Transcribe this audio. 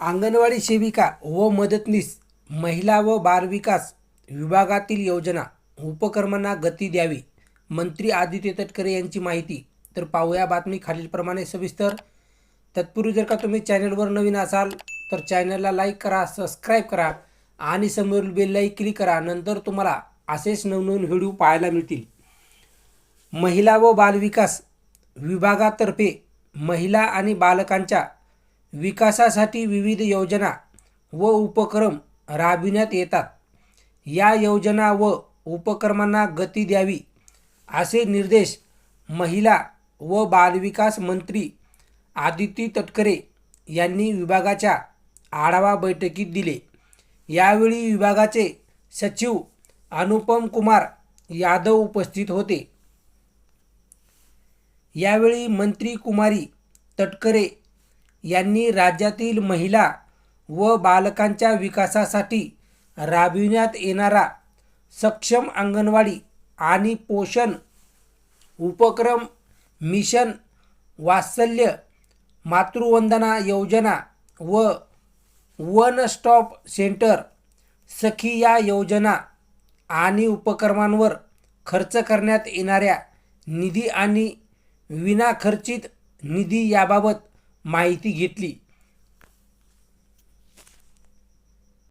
अंगणवाडी सेविका व मदतनीस महिला व बालविकास विभागातील योजना उपक्रमांना गती द्यावी. मंत्री आदित्य तटकरे यांची माहिती. तर पाहूया बातमी खालीलप्रमाणे सविस्तर. तत्पूर्वी जर का तुम्ही चॅनलवर नवीन असाल तर चॅनलला लाईक करा सबस्क्राईब करा आणि समोरील बेललाही क्लिक करा. नंतर तुम्हाला असेच नवनवीन व्हिडिओ पाहायला मिळतील. महिला व बालविकास विभागातर्फे महिला आणि बालकांच्या विकासासाठी विविध योजना व उपक्रम राबविण्यात येतात. या योजना व उपक्रमांना गती द्यावी असे निर्देश महिला व बालविकास मंत्री आदिती तटकरे यांनी विभागाच्या आढावा बैठकीत दिले. यावेळी विभागाचे सचिव अनुपम कुमार यादव उपस्थित होते. यावेळी मंत्री कुमारी तटकरे यांनी राज्यातील महिला व बालकांच्या विकासासाठी राबविण्यात येणारा सक्षम अंगणवाडी आणि पोषण उपक्रम मिशन वात्सल्य मातृवंदना योजना व वन स्टॉप सेंटर सखी या योजना आणि उपक्रमांवर खर्च करण्यात येणाऱ्या निधी आणि विनाखर्चित निधी याबाबत माहिती घेतली.